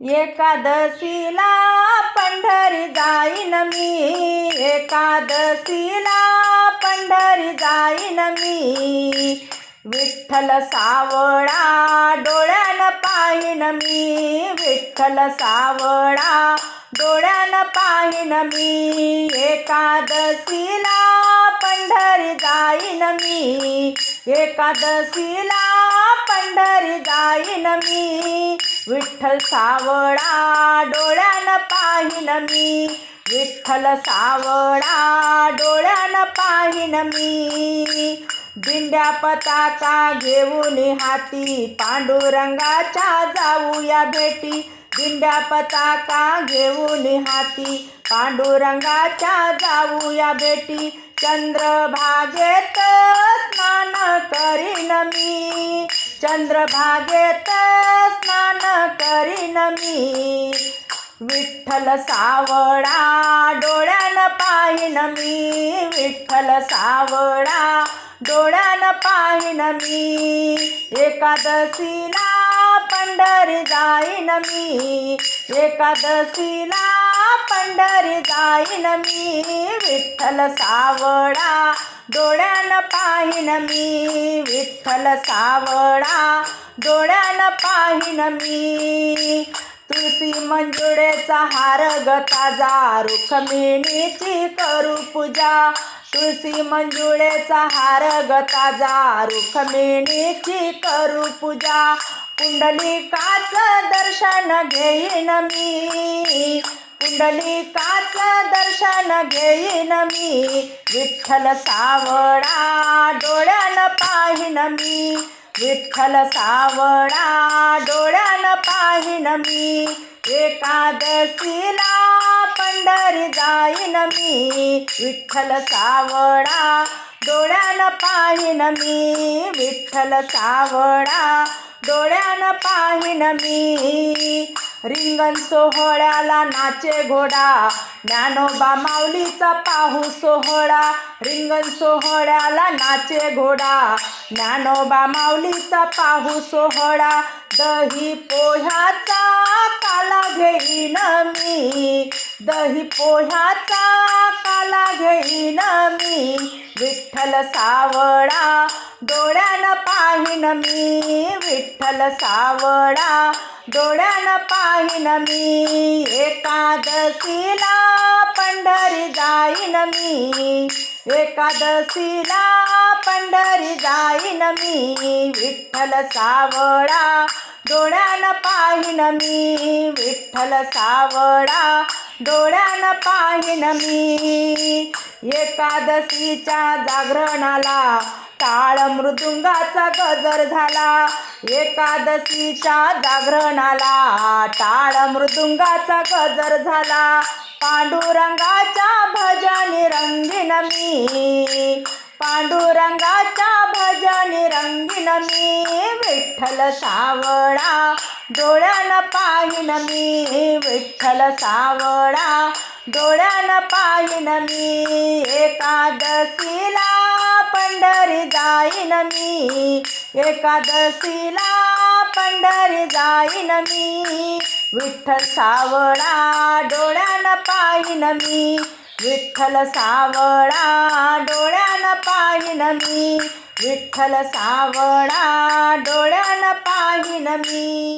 एकादशीला पंढरी जाईन मी. एकादशीला पंढरी जाईन मी. विठ्ठल सावळा डोळ्यानं पाहिन मी. विठ्ठल सावळा डोळ्यानं पाहिन मी. एकादशीला पंढरी जाईन मी. एकादशीला पंढरी जाईन मी. विठ्ठल सावळा डोळ्यानं पाहीन मी. विठ्ठल सावळा डोळ्यानं पाहिन मी. दिंड्या पताका घेऊन हाती पांडुरंगाच्या जाऊया भेटी. दिंड्या पताका घेऊन हाती पांडुरंगाच्या जाऊया भेटी. चंद्रभागेत स्नान करीन मी. चंद्रभागेत स्नान करीन मी. विठ्ठल सावळा डोळ्यान पाहिन मी. विठ्ठल सावळा डोळ्यान पाहिन मी. एकादशीला पंढरी जाईन मी. एकादशीला पंढरी जाईन मी. विठ्ठल सावळा डोळ्यान पाहिन मी. विठ्ठल सावळा डोळ्यानं पाहीन मी. तुळशी मंजुळेचा हार गताजा रुखमिणीची करू पूजा. तुळशी मंजुळेचा हार गताजा रुखमिणीची करू पूजा. कुंडलिकाचं दर्शन घेईन मी. कुंडलिकाचं दर्शन घेईन मी. विठ्ठल सावळा डोळ्यानं पाहिन मी. विठ्ठल सावळा डोळ्यानं पाहिन मी. एकादशीला पंढरी जाईन मी. विठ्ठल सावळा डोळ्यानं पाहिन मी. विठ्ठल सावळा डोळ्यानं पाहिन मी. रिंगण सोहळ्याला नाचे घोडा. ज्ञानोबा माऊलीचा पाहू सोहळा. रिंगण सोहळ्याला नाचे घोडा. ज्ञानोबा माऊलीचा पाहू सोहळा. दही पोह्याचा काला घेईन मी. दही पोह्याचा काला घेईन मी. विठ्ठल सावळा डोळ्यानं पाहिन मी विठ्ठल सावळा. डोळ्यानं पाहिन मी एकादशीला पंढरी जाईन मी. एकादशीला पंढरी जाईन मी विठ्ठल सावळा. डोळ्यानं पाहिन मी विठ्ठल सावळा. डोळ्यानं पाहिन मी एकादशीच्या जागरणाला. टाळ मृदुंगाचा गजर झाला. एकादशीच्या जागरणाला टाळ मृदुंगाचा गजर झाला. पांडुरंगाच्या भजनी रंगीन मी. पांडुरंगाच्या भजनी रंगीन मी. विठ्ठल सावळा डोळ्यानं पाहिन मी. विठ्ठल सावळा डोळ्यानं पाहिन मी. एकादशी पंढरी जाईन मी. एकादशीला पंढरी जाईन मी. विठ्ठल सावळा डोळ्यानं पाहिन मी. विठ्ठल सावळा डोळ्यानं पाहिन मी. विठ्ठल सावळा डोळ्यानं पाहिन मी.